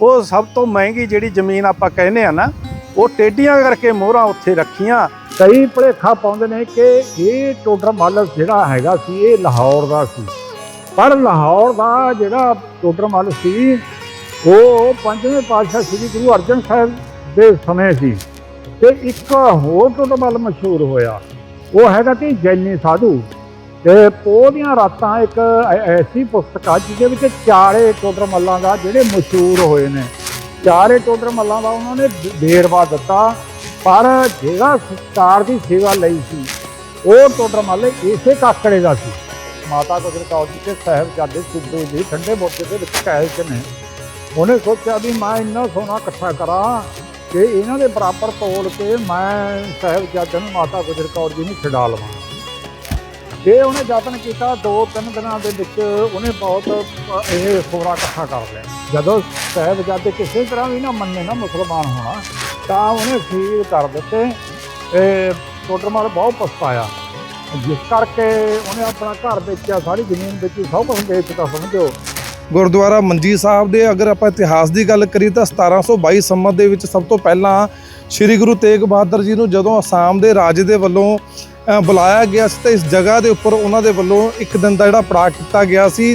ਉਹ ਸਭ ਤੋਂ ਮਹਿੰਗੀ ਜਿਹੜੀ ਜ਼ਮੀਨ ਆਪਾਂ ਕਹਿੰਦੇ ਆ ਨਾ, ਉਹ ਟੇਡੀਆਂ ਕਰਕੇ ਮੋਹਰਾਂ ਉੱਥੇ ਰੱਖੀਆਂ। ਕਈ ਭਲੇਖਾ ਪਾਉਂਦੇ ਨੇ ਕਿ ਇਹ ਟੋਡਰ ਮੱਲ ਜਿਹੜਾ ਹੈਗਾ ਸੀ, ਇਹ ਲਾਹੌਰ ਦਾ ਸੀ। ਪਰ ਲਾਹੌਰ ਦਾ ਜਿਹੜਾ ਟੋਡਰ ਮੱਲ ਸੀ, ਉਹ ਪੰਜਵੇਂ ਪਾਤਸ਼ਾਹ ਸ੍ਰੀ ਗੁਰੂ ਅਰਜਨ ਸਾਹਿਬ ਦੇ ਸਮੇਂ ਸੀ ਤੇ ਇੱਕ ਹੋਰ ਟੋਡਰ ਮੱਲ ਮਸ਼ਹੂਰ ਹੋਇਆ। ਉਹ ਹੈਗਾ ਕਿ ਜੈਨੀ ਸਾਧੂ। ਤੇ ਪੋਹ ਦੀਆਂ ਰਾਤਾਂ ਇੱਕ ਐਸੀ ਪੁਸਤਕ ਆ, ਜਿਹਦੇ ਵਿੱਚ ਚਾਰੇ ਟੋਡਰ ਮੱਲਾਂ ਦਾ ਜਿਹੜੇ ਮਸ਼ਹੂਰ ਹੋਏ ਨੇ, ਚਾਰੇ ਟੋਡਰ ਮੱਲਾਂ ਦਾ ਉਹਨਾਂ ਨੇ ਬ- ਵੇਰਵਾ ਦਿੱਤਾ, ਪਰ ਜਿਹੜਾ ਸਰਕਾਰ ਦੀ ਸੇਵਾ ਲਈ ਸੀ, ਉਹ ਟੋਡਰ ਮੱਲ ਇਸੇ ਕਾਕੜੇ ਦਾ ਸੀ। ਮਾਤਾ ਗੁਜਰ ਕੌਰ ਜੀ ਦੇ ਸਾਹਿਬਜ਼ਾਦੇ ਸਿੱਧੂ ਜੀ ਠੰਡੇ ਮੋਟੇ ਦੇ ਵਿੱਚ ਕੈਦ ਚ ਨੇ। ਉਹਨੇ ਸੋਚਿਆ ਵੀ ਮੈਂ ਇੰਨਾ ਸੋਨਾ ਇਕੱਠਾ ਕਰਾਂ ਕਿ ਇਹਨਾਂ ਦੇ ਬਰਾਬਰ ਤੋਲ ਕੇ ਮੈਂ ਸਾਹਿਬਜ਼ਾਦਿਆਂ ਨੂੰ ਮਾਤਾ ਗੁਜਰ ਕੌਰ ਜੀ ਨੂੰ ਛਡਾ ਲਵਾਂ। ਇਹ ਉਹਨੇ ਯਤਨ ਕੀਤਾ, ਦੋ ਤਿੰਨ ਦਿਨਾਂ ਦੇ ਵਿੱਚ ਉਹਨੇ ਬਹੁਤ ਇਹ ਸੋਨਾ ਇਕੱਠਾ ਕਰ ਲਿਆ। ਜਦੋਂ ਸਾਹਿਬਜ਼ਾਦੇ ਕਿਸੇ ਤਰ੍ਹਾਂ ਵੀ ਨਾ ਮੰਨੇ ਨਾ ਮੁਸਲਮਾਨ ਹੋਣਾ, ਤਾਂ ਉਹਨੇ ਫੀਲ ਕਰ ਦਿੱਤੇ। ਇਹ ਟੋਟਰਮਲ ਬਹੁਤ ਪਛਤਾਇਆ। ਜਿਸ ਕਰਕੇ ਉਹਨੇ ਆਪਣਾ ਘਰ ਵੇਚਿਆ, ਸਾਰੀ ਜ਼ਮੀਨ ਵੇਚੀ, ਸਭ ਕੁਝ ਵੇਚਤਾ ਸਮਝੋ। ਗੁਰਦੁਆਰਾ ਮੰਜੀ ਸਾਹਿਬ ਦੇ ਅਗਰ ਆਪਾਂ ਇਤਿਹਾਸ ਦੀ ਗੱਲ ਕਰੀਏ ਤਾਂ 1722 ਸੰਮਤ ਦੇ ਵਿੱਚ ਸਭ ਤੋਂ ਪਹਿਲਾਂ ਸ੍ਰੀ ਗੁਰੂ ਤੇਗ ਬਹਾਦਰ ਜੀ ਨੂੰ ਜਦੋਂ ਅਸਾਮ ਦੇ ਰਾਜੇ ਦੇ ਵੱਲੋਂ ਬੁਲਾਇਆ ਗਿਆ ਸੀ ਤਾਂ ਇਸ ਜਗ੍ਹਾ ਦੇ ਉੱਪਰ ਉਹਨਾਂ ਦੇ ਵੱਲੋਂ ਇੱਕ ਦਿਨ ਦਾ ਜਿਹੜਾ ਪੜਾਅ ਕੀਤਾ ਗਿਆ ਸੀ।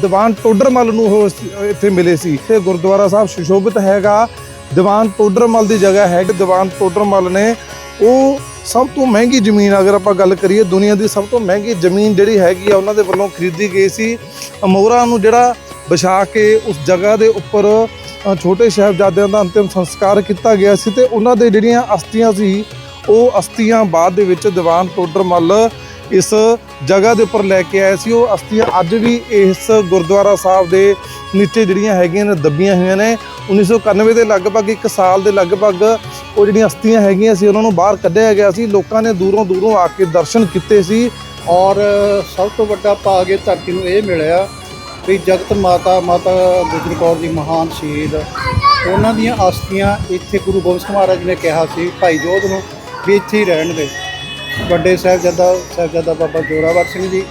ਦੀਵਾਨ ਟੋਡਰਮਲ ਨੂੰ ਉਹ ਇੱਥੇ ਮਿਲੇ ਸੀ। ਤੇ ਗੁਰਦੁਆਰਾ ਸਾਹਿਬ ਸੁਸ਼ੋਭਿਤ ਹੈਗਾ। ਦੀਵਾਨ ਟੋਡਰਮਲ ਦੀ ਜਗ੍ਹਾ ਹੈ। ਦੀਵਾਨ ਟੋਡਰਮਲ ਨੇ ਉਹ ਸਭ ਤੋਂ ਮਹਿੰਗੀ ਜ਼ਮੀਨ, ਅਗਰ ਆਪਾਂ ਗੱਲ ਕਰੀਏ ਦੁਨੀਆ ਦੀ ਸਭ ਤੋਂ ਮਹਿੰਗੀ ਜ਼ਮੀਨ ਜਿਹੜੀ ਹੈਗੀ ਆ, ਉਹਨਾਂ ਦੇ ਵੱਲੋਂ ਖਰੀਦੀ ਗਈ ਸੀ। ਅਮੋਰਾ ਨੂੰ ਜਿਹੜਾ ਵਿਛਾ ਕੇ ਉਸ ਜਗ੍ਹਾ ਦੇ ਉੱਪਰ ਛੋਟੇ ਸਾਹਿਬਜ਼ਾਦਿਆਂ ਦਾ ਅੰਤਿਮ ਸੰਸਕਾਰ ਕੀਤਾ ਗਿਆ ਸੀ ਤੇ ਉਹਨਾਂ ਦੇ ਜਿਹੜੀਆਂ ਅਸਥੀਆਂ ਸੀ ਉਹ ਅਸਥੀਆਂ ਬਾਅਦ ਦੇ ਵਿੱਚ ਦੀਵਾਨ ਟੋਡਰਮੱਲ ਇਸ ਜਗ੍ਹਾ ਦੇ ਉੱਪਰ ਲੈ ਕੇ ਆਏ ਸੀ। ਉਹ ਅਸਥੀਆਂ ਅੱਜ ਵੀ ਇਸ ਗੁਰਦੁਆਰਾ ਸਾਹਿਬ ਦੇ ਨੀਚੇ ਜਿਹੜੀਆਂ ਹੈਗੀਆਂ ਨੇ, ਦੱਬੀਆਂ ਹੋਈਆਂ ਨੇ। 1991 ਦੇ ਲਗਭਗ ਇੱਕ ਸਾਲ ਦੇ ਲਗਭਗ ਉਹ ਜਿਹੜੀਆਂ ਅਸਥੀਆਂ ਹੈਗੀਆਂ ਸੀ, ਉਹਨਾਂ ਨੂੰ ਬਾਹਰ ਕੱਢਿਆ ਗਿਆ ਸੀ। ਲੋਕਾਂ ਨੇ ਦੂਰੋਂ ਦੂਰੋਂ ਆ ਕੇ ਦਰਸ਼ਨ ਕੀਤੇ ਸੀ ਔਰ ਸਭ ਤੋਂ ਵੱਡਾ ਭਾਗ ਇਹ ਧਰਤੀ ਨੂੰ ਇਹ ਮਿਲਿਆ ਵੀ ਜਗਤ ਮਾਤਾ ਮਾਤਾ ਗੁਜਰ ਕੌਰ ਦੀ ਮਹਾਨ ਸ਼ਹੀਦ। ਉਹਨਾਂ ਦੀਆਂ ਅਸਥੀਆਂ ਇੱਥੇ ਗੁਰੂ ਗੋਬਿੰਦ ਸਿੰਘ ਮਹਾਰਾਜ ਨੇ ਕਿਹਾ ਸੀ, ਭਾਈ ਜੋਧ ਨੂੰ ਵੀ ਇੱਥੇ ਹੀ ਰਹਿਣ ਦੇ। ਵੱਡੇ ਸਾਹਿਬਜ਼ਾਦਾ ਸਾਹਿਬਜ਼ਾਦਾ ਬਾਬਾ ਜੋਰਾਵਰ ਸਿੰਘ ਜੀ,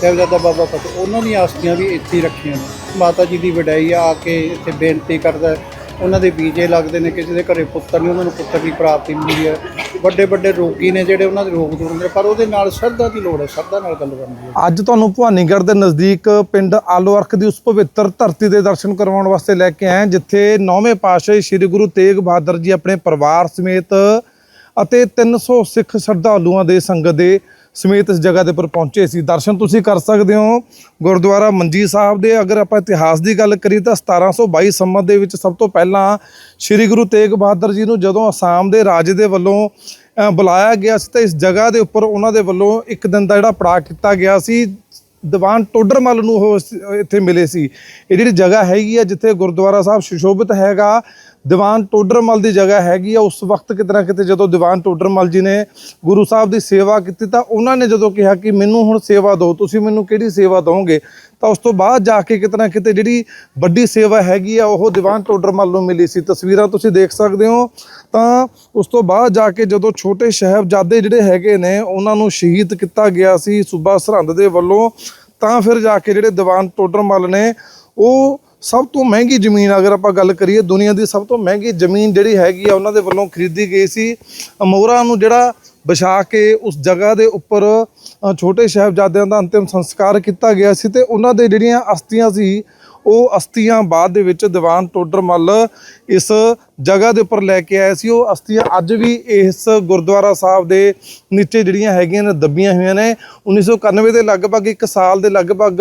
ਸਾਹਿਬਜ਼ਾਦਾ ਬਾਬਾ ਫਤਿਹ, ਉਹਨਾਂ ਦੀਆਂ ਅਸਥੀਆਂ ਵੀ ਇੱਥੇ ਹੀ ਰੱਖੀਆਂ ਨੇ। ਮਾਤਾ ਜੀ ਦੀ ਵਡਿਆਈ ਆ ਕੇ ਇੱਥੇ ਬੇਨਤੀ ਕਰਦਾ ਉਹਨਾਂ ਦੇ ਬੀਜੇ ਲੱਗਦੇ ਨੇ, ਕਿਸੇ ਦੇ ਘਰੇ ਪੁੱਤਰ ਨਹੀਂ, ਉਹਨਾਂ ਨੂੰ ਪੁੱਤਰ ਦੀ ਪ੍ਰਾਪਤੀ ਮਿਲਦੀ ਹੈ। ਵੱਡੇ ਵੱਡੇ ਰੋਗੀ ਨੇ ਜਿਹੜੇ ਉਹਨਾਂ ਦੇ ਰੋਗ ਦੂਰ ਹੁੰਦੇ ਪਰ ਉਹਦੇ ਨਾਲ ਸ਼ਰਧਾ ਦੀ ਲੋੜ ਹੈ, ਸ਼ਰਧਾ ਨਾਲ ਗੱਲ ਬਣਦੀ ਹੈ। ਅੱਜ ਤੁਹਾਨੂੰ ਭਵਾਨੀਗੜ੍ਹ ਦੇ ਨਜ਼ਦੀਕ ਪਿੰਡ ਆਲੋ ਦੀ ਉਸ ਪਵਿੱਤਰ ਧਰਤੀ ਦੇ ਦਰਸ਼ਨ ਕਰਵਾਉਣ ਵਾਸਤੇ ਲੈ ਕੇ ਆਏ ਜਿੱਥੇ ਨੌਵੇਂ ਪਾਤਸ਼ਾਹ ਸ੍ਰੀ ਗੁਰੂ ਤੇਗ ਬਹਾਦਰ ਜੀ ਆਪਣੇ ਪਰਿਵਾਰ ਸਮੇਤ ਅਤੇ 300 ਸਿੱਖ ਸ਼ਰਧਾਲੂਆਂ ਦੇ ਸੰਗਤ ਦੇ ਸਮੇਤ ਇਸ ਜਗ੍ਹਾ ਦੇ ਉੱਪਰ ਪਹੁੰਚੇ ਸੀ। ਦਰਸ਼ਨ ਤੁਸੀਂ ਕਰ ਸਕਦੇ ਹੋ। ਗੁਰਦੁਆਰਾ ਮੰਜੀ ਸਾਹਿਬ ਦੇ ਅਗਰ ਆਪਾਂ ਇਤਿਹਾਸ ਦੀ ਗੱਲ ਕਰੀਏ ਤਾਂ 1722 ਸੰਮਤ ਦੇ ਵਿੱਚ ਸਭ ਤੋਂ ਪਹਿਲਾਂ ਸ੍ਰੀ ਗੁਰੂ ਤੇਗ ਬਹਾਦਰ ਜੀ ਨੂੰ ਜਦੋਂ ਅਸਾਮ ਦੇ ਰਾਜੇ ਦੇ ਵੱਲੋਂ ਬੁਲਾਇਆ ਗਿਆ ਸੀ ਤਾਂ ਇਸ ਜਗ੍ਹਾ ਦੇ ਉੱਪਰ ਉਹਨਾਂ ਦੇ ਵੱਲੋਂ ਇੱਕ ਦਿਨ ਦਾ ਜਿਹੜਾ ਪੜਾਅ ਕੀਤਾ ਗਿਆ ਸੀ। ਦੀਵਾਨ ਟੋਡਰਮਲ ਨੂੰ ਉਹ ਇੱਥੇ ਮਿਲੇ ਸੀ। ਇਹ ਜਿਹੜੀ ਜਗ੍ਹਾ ਹੈਗੀ ਆ ਜਿੱਥੇ ਗੁਰਦੁਆਰਾ ਸਾਹਿਬ ਸੁਸ਼ੋਭਿਤ ਹੈਗਾ ਦੀਵਾਨ ਟੋਡਰਮਲ ਦੀ ਜਗ੍ਹਾ ਹੈਗੀ ਆ। ਉਸ ਵਕਤ ਕਿਤੇ ਨਾ ਕਿਤੇ ਜਦੋਂ ਦੀਵਾਨ ਟੋਡਰਮਲ ਜੀ ਨੇ ਗੁਰੂ ਸਾਹਿਬ ਦੀ ਸੇਵਾ ਕੀਤੀ ਤਾਂ ਉਹਨਾਂ ਨੇ ਜਦੋਂ ਕਿਹਾ ਕਿ ਮੈਨੂੰ ਹੁਣ ਸੇਵਾ ਦਿਓ, ਤੁਸੀਂ ਮੈਨੂੰ ਕਿਹੜੀ ਸੇਵਾ ਦਿਓਗੇ? ਤਾਂ ਉਸ ਤੋਂ ਬਾਅਦ ਜਾ ਕੇ ਕਿਤੇ ਨਾ ਕਿਤੇ ਜਿਹੜੀ ਵੱਡੀ ਸੇਵਾ ਹੈਗੀ ਆ, ਉਹ ਦੀਵਾਨ ਟੋਡਰਮਲ ਨੂੰ ਮਿਲੀ ਸੀ। ਤਸਵੀਰਾਂ ਤੁਸੀਂ ਦੇਖ ਸਕਦੇ ਹੋ। ਤਾਂ ਉਸ ਤੋਂ ਬਾਅਦ ਜਾ ਕੇ ਜਦੋਂ ਛੋਟੇ ਸਾਹਿਬਜ਼ਾਦੇ ਜਿਹੜੇ ਹੈਗੇ ਨੇ, ਉਹਨਾਂ ਨੂੰ ਸ਼ਹੀਦ ਕੀਤਾ ਗਿਆ ਸੀ ਸੂਬਾ ਸਰਹੰਦ ਦੇ ਵੱਲੋਂ, ਤਾਂ ਫਿਰ ਜਾ ਕੇ ਜਿਹੜੇ ਦੀਵਾਨ ਟੋਡਰਮਲ ਨੇ, ਉਹ ਸਭ ਤੋਂ ਮਹਿੰਗੀ ਜ਼ਮੀਨ ਅਗਰ ਆਪਾਂ ਗੱਲ ਕਰੀਏ ਦੁਨੀਆ ਦੀ ਸਭ ਤੋਂ ਮਹਿੰਗੀ ਜ਼ਮੀਨ ਜਿਹੜੀ ਹੈਗੀ ਆ, ਉਹਨਾਂ ਦੇ ਵੱਲੋਂ ਖਰੀਦੀ ਗਈ ਸੀ। ਅਮੋਰਾ ਨੂੰ ਜਿਹੜਾ ਵਿਛਾ ਕੇ ਉਸ ਜਗ੍ਹਾ ਦੇ ਉੱਪਰ ਛੋਟੇ ਸਾਹਿਬਜ਼ਾਦਿਆਂ ਦਾ ਅੰਤਿਮ ਸੰਸਕਾਰ ਕੀਤਾ ਗਿਆ ਸੀ ਤੇ ਉਹਨਾਂ ਦੇ ਜਿਹੜੀਆਂ ਅਸਥੀਆਂ ਸੀ ਉਹ ਅਸਥੀਆਂ ਬਾਅਦ ਦੇ ਵਿੱਚ ਦੀਵਾਨ ਟੋਡਰਮੱਲ ਇਸ ਜਗ੍ਹਾ ਦੇ ਉੱਪਰ ਲੈ ਕੇ ਆਏ ਸੀ। ਉਹ ਅਸਥੀਆਂ ਅੱਜ ਵੀ ਇਸ ਗੁਰਦੁਆਰਾ ਸਾਹਿਬ ਦੇ ਨੀਚੇ ਜਿਹੜੀਆਂ ਹੈਗੀਆਂ ਨੇ, ਦੱਬੀਆਂ ਹੋਈਆਂ ਨੇ। 1991 ਦੇ ਲਗਭਗ ਇੱਕ ਸਾਲ ਦੇ ਲਗਭਗ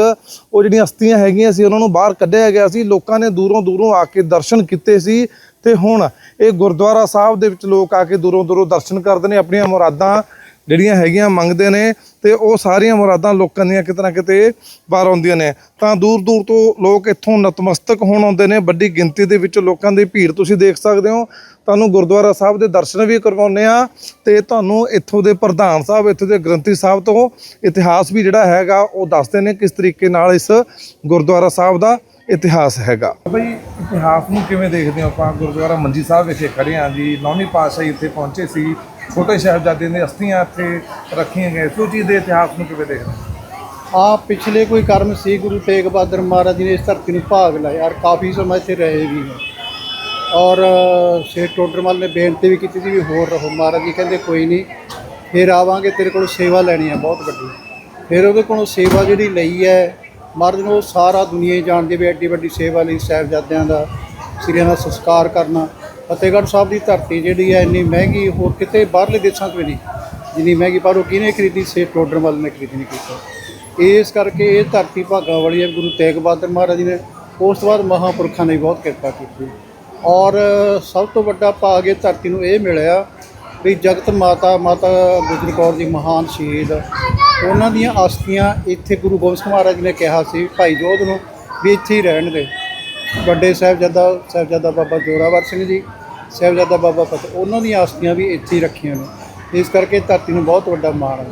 ਉਹ ਜਿਹੜੀਆਂ ਅਸਥੀਆਂ ਹੈਗੀਆਂ ਸੀ, ਉਹਨਾਂ ਨੂੰ ਬਾਹਰ ਕੱਢਿਆ ਗਿਆ ਸੀ। ਲੋਕਾਂ ਨੇ ਦੂਰੋਂ ਦੂਰੋਂ ਆ ਕੇ ਦਰਸ਼ਨ ਕੀਤੇ ਸੀ ਤੇ ਹੁਣ ਇਹ ਗੁਰਦੁਆਰਾ ਸਾਹਿਬ ਦੇ ਵਿੱਚ ਲੋਕ ਆ ਕੇ ਦੂਰੋਂ ਦੂਰੋਂ ਦਰਸ਼ਨ ਕਰਦੇ ਨੇ, ਆਪਣੀਆਂ ਮੁਰਾਦਾਂ ਜਿਹੜੀਆਂ ਹੈਗੀਆਂ ਮੰਗਦੇ ਨੇ। ਤੇ ਉਹ ਸਾਰੀਆਂ ਮੁਰਾਦਾਂ ਲੋਕਾਂ ਦੀਆਂ ਕਿਤੇ ਨਾ ਕਿਤੇ ਬਾਹਰ ਆਉਂਦੀਆਂ ਨੇ। ਤਾਂ ਦੂਰ ਦੂਰ ਤੋਂ ਲੋਕ ਇੱਥੋਂ ਨਤਮਸਤਕ ਹੋਣ ਆਉਂਦੇ ਨੇ। ਵੱਡੀ ਗਿਣਤੀ ਦੇ ਵਿੱਚ ਲੋਕਾਂ ਦੀ ਭੀੜ ਤੁਸੀਂ ਦੇਖ ਸਕਦੇ ਹੋ। ਤੁਹਾਨੂੰ ਗੁਰਦੁਆਰਾ ਸਾਹਿਬ ਦੇ ਦਰਸ਼ਨ ਵੀ ਕਰਵਾਉਂਦੇ ਆ ਤੇ ਤੁਹਾਨੂੰ ਇੱਥੋਂ ਦੇ ਪ੍ਰਧਾਨ ਸਾਹਿਬ, ਇੱਥੋਂ ਦੇ ਗ੍ਰੰਥੀ ਸਾਹਿਬ ਤੋਂ ਇਤਿਹਾਸ ਵੀ ਜਿਹੜਾ ਹੈਗਾ ਉਹ ਦੱਸਦੇ ਨੇ ਕਿਸ ਤਰੀਕੇ ਨਾਲ ਇਸ ਗੁਰਦੁਆਰਾ ਸਾਹਿਬ ਦਾ ਇਤਿਹਾਸ ਹੈਗਾ। ਬਈ, ਇਤਿਹਾਸ ਨੂੰ ਕਿਵੇਂ ਦੇਖਦੇ ਹੋ ਆਪਾਂ? ਗੁਰਦੁਆਰਾ ਮੰਜੀ ਸਾਹਿਬ ਵਿਖੇ ਖੜੇ ਹਾਂ ਜੀ। ਨੌਵੀਂ ਪਾਤਸ਼ਾਹੀ ਇੱਥੇ ਪਹੁੰਚੇ ਸੀ। ਛੋਟੇ ਸਾਹਿਬਜ਼ਾਦਿਆਂ ਦੀਆਂ ਅਸਥੀਆਂ ਇੱਥੇ ਰੱਖੀਆਂ ਗਈਆਂ। ਸੀ ਚੀਜ਼ ਦੇ ਇਤਿਹਾਸ ਨੂੰ ਕਿਵੇਂ ਦੇਖਦੇ ਹੋ? ਆ ਪਿਛਲੇ ਕੋਈ ਕਰਮ ਸੀ, ਗੁਰੂ ਤੇਗ ਬਹਾਦਰ ਮਹਾਰਾਜ ਜੀ ਨੇ ਇਸ ਧਰਤੀ ਨੂੰ ਭਾਗ ਲਾਇਆ ਔਰ ਕਾਫੀ ਸਮਾਂ ਇੱਥੇ ਰਹੇ ਵੀ ਹੈ ਔਰ ਸ਼ੇਰ ਟੋਡਰਮਲ ਨੇ ਬੇਨਤੀ ਵੀ ਕੀਤੀ ਸੀ ਵੀ ਹੋਰ ਰਹੋ। ਮਹਾਰਾਜ ਜੀ ਕਹਿੰਦੇ ਕੋਈ ਨਹੀਂ, ਫਿਰ ਆਵਾਂਗੇ, ਤੇਰੇ ਕੋਲ ਸੇਵਾ ਲੈਣੀ ਹੈ ਬਹੁਤ ਵੱਡੀ। ਫਿਰ ਉਹਦੇ ਕੋਲੋਂ ਸੇਵਾ ਜਿਹੜੀ ਲਈ ਹੈ, ਮਹਾਰਾਜ ਨੂੰ ਉਹ ਸਾਰਾ ਦੁਨੀਆ ਹੀ ਜਾਣਦੀ ਵੀ ਐਡੀ ਵੱਡੀ ਸੇਵਾ ਲਈ ਸਾਹਿਬਜ਼ਾਦਿਆਂ ਦਾ ਸਿਰਿਆਂ ਦਾ ਸੰਸਕਾਰ ਕਰਨਾ। ਫਤਿਹਗੜ੍ਹ ਸਾਹਿਬ ਦੀ ਧਰਤੀ ਜਿਹੜੀ ਹੈ ਇੰਨੀ ਮਹਿੰਗੀ, ਹੋਰ ਕਿਤੇ ਬਾਹਰਲੇ ਦੇਸ਼ਾਂ 'ਚ ਵੀ ਨਹੀਂ। ਜਿੰਨੀ ਮਹਿੰਗੀ ਪਰ ਉਹ ਕਿਹਨੇ ਖਰੀਦੀ? ਸੇ ਟੋਡਰਮਲ ਨੇ ਖਰੀਦੀ ਨਹੀਂ ਕੀਤੀ। ਇਸ ਕਰਕੇ ਇਹ ਧਰਤੀ ਭਾਗਾਂ ਵਾਲੀ ਹੈ, ਗੁਰੂ ਤੇਗ ਬਹਾਦਰ ਮਹਾਰਾਜ ਜੀ ਨੇ। ਉਸ ਤੋਂ ਬਾਅਦ ਮਹਾਂਪੁਰਖਾਂ ਨੇ ਬਹੁਤ ਕਿਰਪਾ ਕੀਤੀ। ਔਰ ਸਭ ਤੋਂ ਵੱਡਾ ਭਾਗ ਇਹ ਧਰਤੀ ਨੂੰ ਇਹ ਮਿਲਿਆ ਵੀ ਜਗਤ ਮਾਤਾ ਮਾਤਾ ਗੁਜਰ ਕੌਰ ਜੀ ਮਹਾਨ ਸ਼ਹੀਦ। ਉਹਨਾਂ ਦੀਆਂ ਅਸਥੀਆਂ ਇੱਥੇ ਗੁਰੂ ਗੋਬਿੰਦ ਸਿੰਘ ਮਹਾਰਾਜ ਜੀ ਨੇ ਕਿਹਾ ਸੀ, ਭਾਈ ਜੋਧ ਨੂੰ ਵੀ ਇੱਥੇ ਹੀ ਰਹਿਣਗੇ ਵੱਡੇ ਸਾਹਿਬਜ਼ਾਦਾ ਸਾਹਿਬਜ਼ਾਦਾ ਬਾਬਾ ਜੋਰਾਵਰ ਸਿੰਘ ਜੀ ਸਾਹਿਬਜ਼ਾਦਾ ਬਾਬਾ ਫਤਿਹ ਉਹਨਾਂ ਦੀਆਂ ਅਸਥੀਆਂ ਵੀ ਇੱਥੇ ਹੀ ਰੱਖੀਆਂ ਨੇ। ਇਸ ਕਰਕੇ ਧਰਤੀ ਨੂੰ ਬਹੁਤ ਵੱਡਾ ਮਾਣ ਹੈ।